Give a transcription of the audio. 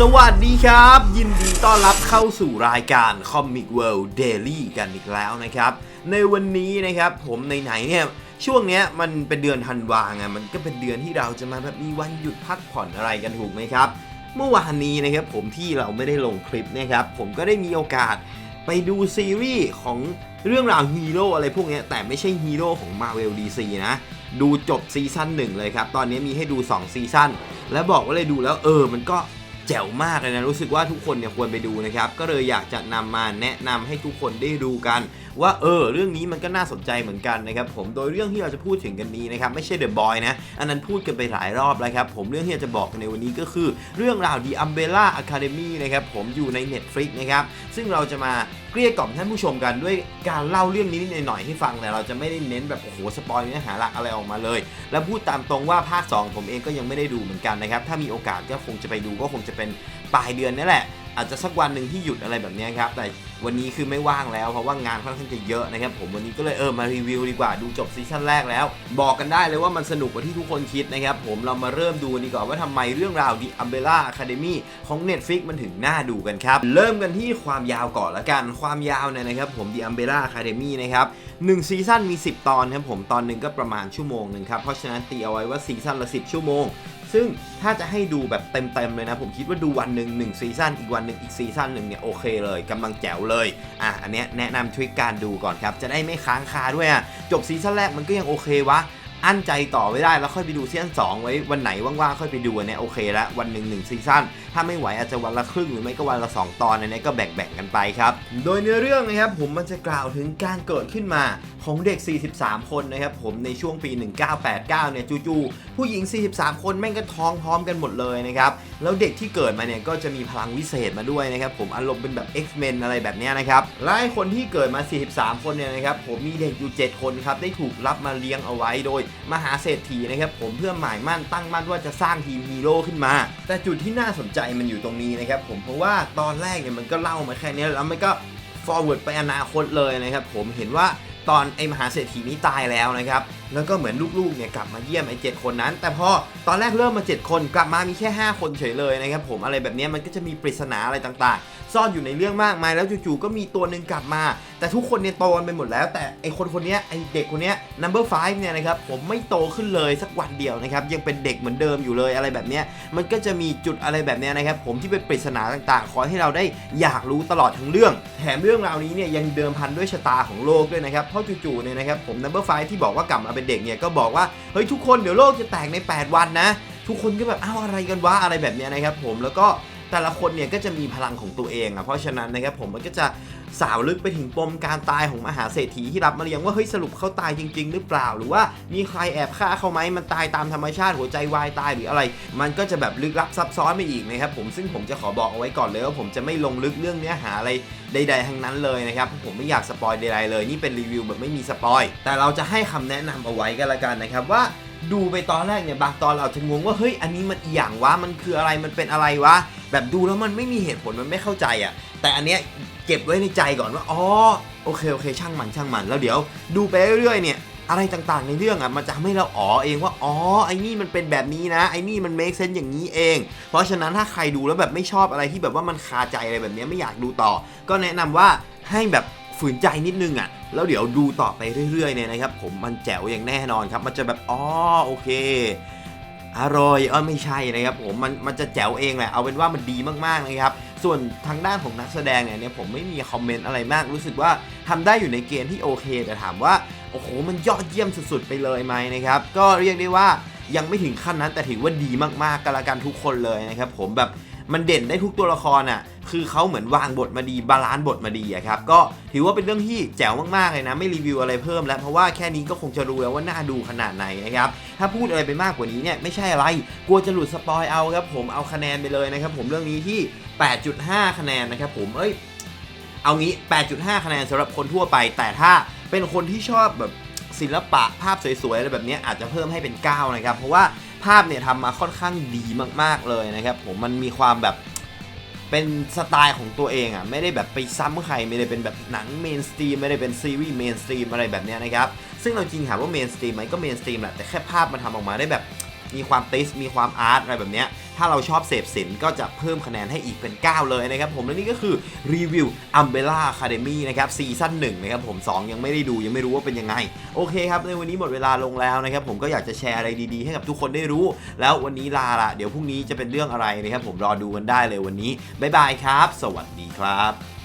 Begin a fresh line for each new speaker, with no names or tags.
สวัสดีครับ ยินดีต้อนรับเข้าสู่รายการ Comic World Daily กันอีกแล้วนะครับ ในวันนี้นะครับผมในไหนเนี่ยช่วงเนี้ยมันเป็นเดือนธันวาไงมันก็เป็นเดือนที่เราจะมาแบบมีวันหยุดพักผ่อนอะไรกันถูกไหมครับ เมื่อวานนี้นะครับผมที่เราไม่ได้ลงคลิปนะครับผมก็ได้มีโอกาสไปดูซีรีส์ของเรื่องราวฮีโร่อะไรพวกนี้แต่ไม่ใช่ฮีโร่ของ Marvel DC นะ ดูจบซีซั่นหนึ่งเลยครับ ตอนนี้มีให้ดู 2 ซีซั่น แล้วบอกว่าเลยดูแล้วเออ มันก็ จ๋วมากเลยนะรู้สึกว่าทุกคนเนี่ยควรไปดูนะครับก็เลยอยากจะนำมาแนะนำให้ทุกคนได้ดูกัน ว่าเออเรื่องนี้มันก็น่าสนใจเหมือนกันนะครับผมโดยเรื่องที่เราจะพูดถึงกันนี้นะครับไม่ใช่ The Boy นะอันนั้นพูดกันไปหลายรอบแล้วครับผมเรื่องที่จะบอกในวันนี้ก็คือเรื่องราว The Umbrella Academy นะครับผมอยู่ใน Netflix นะครับซึ่งเราจะมาเกลี้ยกล่อมท่านผู้ชมกันด้วยการเล่าเรื่องนี้นิดหน่อยให้ฟังแต่เราจะไม่ได้เน้นแบบโอ้โหสปอยเนื้อหาหลักอะไรออกมาเลย แล้วพูดตามตรงว่าภาค 2 ผมเองก็ยังไม่ได้ดูเหมือนกันนะครับถ้ามีโอกาสก็คงจะไปดูก็คงจะเป็นปลายเดือนนี่แหละ อาจจะสักวันหนึ่งที่หยุดอะไรแบบนี้ครับ แต่วันนี้คือไม่ว่างแล้ว เพราะว่างานค่อนข้างจะเยอะนะครับ ผมวันนี้ก็เลยเออมารีวิวดีกว่าดูจบซีซั่นแรกแล้ว บอกกันได้เลยว่ามันสนุกกว่าที่ทุกคนคิดนะครับผมเรามาเริ่มดูกันดีกว่าว่าทำไมเรื่องราว The Umbrella Academy ของ Netflix มันถึงน่าดูกันครับ เริ่มกันที่ความยาวก่อนละกัน ความยาวเนี่ยนะครับผม The Umbrella Academy นะครับหนึ่งซีซั่นมี 10 ตอนครับผมตอนหนึ่งก็ประมาณชั่วโมงหนึ่งครับเพราะฉะนั้นตีเอาไว้ว่าซีซั่นละ 10 ชั่วโมง ซึ่งถ้าจะให้ดูแบบเต็มๆเลยนะ ผมคิดว่าดูวันหนึ่งหนึ่งซีซั่นอีกวันหนึ่งอีกซีซั่นหนึ่งเนี่ยโอเคเลยกำลังแจ๋วเลยอะอันเนี้ยแนะนำทริคการดูก่อนครับ จะได้ไม่ค้างคาด้วยอะจบซีซั่นแรกมันก็ยังโอเควะ อั้นใจต่อไม่ได้แล้วค่อยไปดูซีซั่น2ไว้วันไหนว่างๆค่อยไปดูเนี่ยโอเคละวันหนึ่งหนึ่งซีซั่นถ้าไม่ไหวอาจจะวันละครึ่งหรือไม่ก็วันละ 2 ตอนในเนี้ยก็แบ่งๆกันไปครับ โดยเนื้อเรื่องนะครับผมมันจะกล่าวถึงการเกิดขึ้นมาของเด็ก 43 คนนะครับผมในช่วงปี 1989 เนี่ยจู่ๆผู้หญิง 43 คนแม่งก็ท้องพร้อมกันหมดเลยนะครับแล้วเด็กที่เกิดมาเนี่ยก็จะมีพลังวิเศษมาด้วยนะครับผมอารมณ์เป็นแบบ X-Men อะไรแบบนี้นะครับและคนที่เกิดมา 43 คนเนี่ยนะครับผมมีเด็กอยู่ 7 คนครับได้ถูกรับมาเลี้ยงเอาไว้โดยมหาเศรษฐีนะครับผมเพื่อหมายมั่นตั้งมั่นว่าจะสร้างทีมฮีโร่ขึ้นมา แต่จุดที่น่าสนใจมันอยู่ตรงนี้นะครับผมเพราะว่าตอนแรกเนี่ยมันก็เล่ามาแค่นี้แล้วมันก็ forward ไปอนาคตเลยนะครับผมเห็นว่าตอนไอ้มหาเศรษฐีนี้ตายแล้วนะครับ แล้วก็เหมือนลูกๆเนี่ยกลับมาเยี่ยมไอ้เจ็ดคนนั้น แต่พอตอนแรกเริ่มมา 7 คนกลับมามีแค่ 5 คนเฉยเลยนะครับผมอะไรแบบนี้มันก็จะมีปริศนาอะไรต่างๆ ซ่อนอยู่ในเรื่องมากมายแล้วจู่ๆก็มีตัวหนึ่งกลับมา แต่ทุกคนเนี่ยโตกันไปหมดแล้ว แต่ไอ้คนคนนี้ไอ้เด็กคนนี้ number five เนี่ยนะครับผมไม่โตขึ้นเลยสักวันเดียวนะครับยังเป็นเด็กเหมือนเดิมอยู่เลยอะไรแบบนี้มันก็จะมีจุดอะไรแบบนี้นะครับผมที่เป็นปริศนาต่างๆ ขอให้เราได้อยากรู้ตลอดทั้งเรื่อง แถมเรื่องราวนี้เนี่ยยังเดิมพันด้วยชะตาของโลกด้วยนะครับเพราะจู่ๆเนี่ยนะครับผม number five ที่บอกว่ากลับมาเป็นเด็กเนี่ยก็บอกว่าเฮ้ยทุกคนเดี๋ยวโลกจะแตกใน 8 วันนะ ทุกคนก็แบบอ้าวอะไรกันวะอะไรแบบเนี้ยนะครับผมแล้วก็แต่ละคนเนี่ยก็จะมีพลังของตัวเองอะเพราะฉะนั้นนะครับผมมันก็จะ สาวลึกไปถึงปมการตายของมหาเศรษฐีที่รับมาเลี้ยงว่าเฮ้ยสรุปเขาตายจริง ๆ หรือเปล่า หรือว่ามีใครแอบฆ่าเขาไหมมันตายตามธรรมชาติหัวใจวายตายหรืออะไร มันก็จะแบบลึกลับซับซ้อนไปอีกนะครับผมซึ่งผมจะขอบอกเอาไว้ก่อนเลยว่าผมจะไม่ลงลึกเรื่องเนื้อหาอะไรใดๆทั้งนั้นเลยนะครับผมไม่อยากสปอยใดๆเลยนี่เป็นรีวิวแบบไม่มีสปอยแต่เราจะให้คำแนะนำเอาไว้กันละกันนะครับว่าดูไปตอนแรกเนี่ยบางตอนเราจะงงว่าเฮ้ยอันนี้มันอย่างวะมันคืออะไรมันเป็นอะไรวะแบบดูแล้วมันไม่มีเหตุผลมันไม่เข้าใจอะ่ะแต่อันเนี้ย เก็บไว้ในใจก่อนว่าอ๋อโอเคโอเค ช่างมันช่างมัน แล้วเดี๋ยวดูไปเรื่อยๆเนี่ยอะไรต่างๆในเรื่องอะมันจะทำให้เราอ๋อเองว่าอ๋อไอ้นี่มันเป็นแบบนี้นะ ไอ้นี่มัน make sense อย่างนี้เอง เพราะฉะนั้นถ้าใครดูแล้วแบบไม่ชอบอะไรที่แบบว่ามันคาใจอะไรแบบนี้ไม่อยากดูต่อ ก็แนะนำว่าให้แบบฝืนใจนิดนึงอะแล้วเดี๋ยวดูต่อไปเรื่อยๆเนี่ยนะครับ ผมมันแจ๋วอย่างแน่นอนครับ มันจะแบบอ๋อโอเค อร่อยเออไม่ใช่นะครับผมมันมันจะแจ๋วเองแหละเอาเป็นว่ามันดีมากๆนะครับส่วนทางด้านของนักแสดงเนี่ยเนี่ยผมไม่มีคอมเมนต์อะไรมาก รู้สึกว่าทำได้อยู่ในเกณฑ์ที่โอเคแต่ถามว่าโอ้โหมันยอดเยี่ยมสุดๆไปเลยไหมนะครับก็เรียกได้ว่ายังไม่ถึงขั้นนั้นแต่ถือว่าดีมากๆกันละกันทุกคนเลยนะครับผมแบบ มันเด่นได้ทุกตัวละครอะคือเขาเหมือนวางบทมาดีบาลานซ์บทมาดีอะครับก็ถือว่าเป็นเรื่องที่แจ๋วมากๆเลยนะไม่รีวิวอะไรเพิ่มแล้วเพราะว่าแค่นี้ก็คงจะรู้แล้วว่าน่าดูขนาดไหนนะครับถ้าพูดอะไรไปมากกว่านี้เนี่ยไม่ใช่อะไรกลัวจะหลุดสปอยเอาครับผมเอาคะแนนไปเลยนะครับผมเรื่องนี้ที่ 8.5 คะแนนนะครับผมเอ้ยเอางี้ 8.5 คะแนนสำหรับคนทั่วไป แต่ถ้าเป็นคนที่ชอบแบบศิลปะภาพสวยๆอะไรแบบนี้อาจจะเพิ่มให้เป็น 9 นะครับ เพราะว่า ภาพเนี่ยทำมาค่อนข้างดีมากๆเลยนะครับผมมันมีความแบบเป็นสไตล์ของตัวเองอะไม่ได้แบบไปซ้ำใครไม่ได้เป็นแบบหนังเมนสตรีมไม่ได้เป็นซีรีส์เมนสตรีมอะไรแบบเนี้ยนะครับซึ่งเราจริงถามว่าเมนสตรีมไหมก็เมนสตรีมแหละแต่แค่ภาพมันทำออกมาได้แบบ มีความติสมีความอาร์ตอะไรแบบเนี้ยถ้าเราชอบเสพศิลป์ก็จะเพิ่มคะแนนให้อีกเป็น 9 เลยนะครับผมและนี่ก็คือรีวิว Umbrella Academy นะครับซีซั่น1นะครับผม 2 ยังไม่ได้ดูยังไม่รู้ว่าเป็นยังไง โอเคครับ ในวันนี้หมดเวลาลงแล้วนะครับผมก็อยากจะแชร์อะไรดีๆ ให้กับทุกคนได้รู้ แล้ววันนี้ลาละเดี๋ยวพรุ่งนี้จะเป็นเรื่องอะไรนะครับผมรอดูกันได้เลยวันนี้บ๊ายบายครับ สวัสดีครับ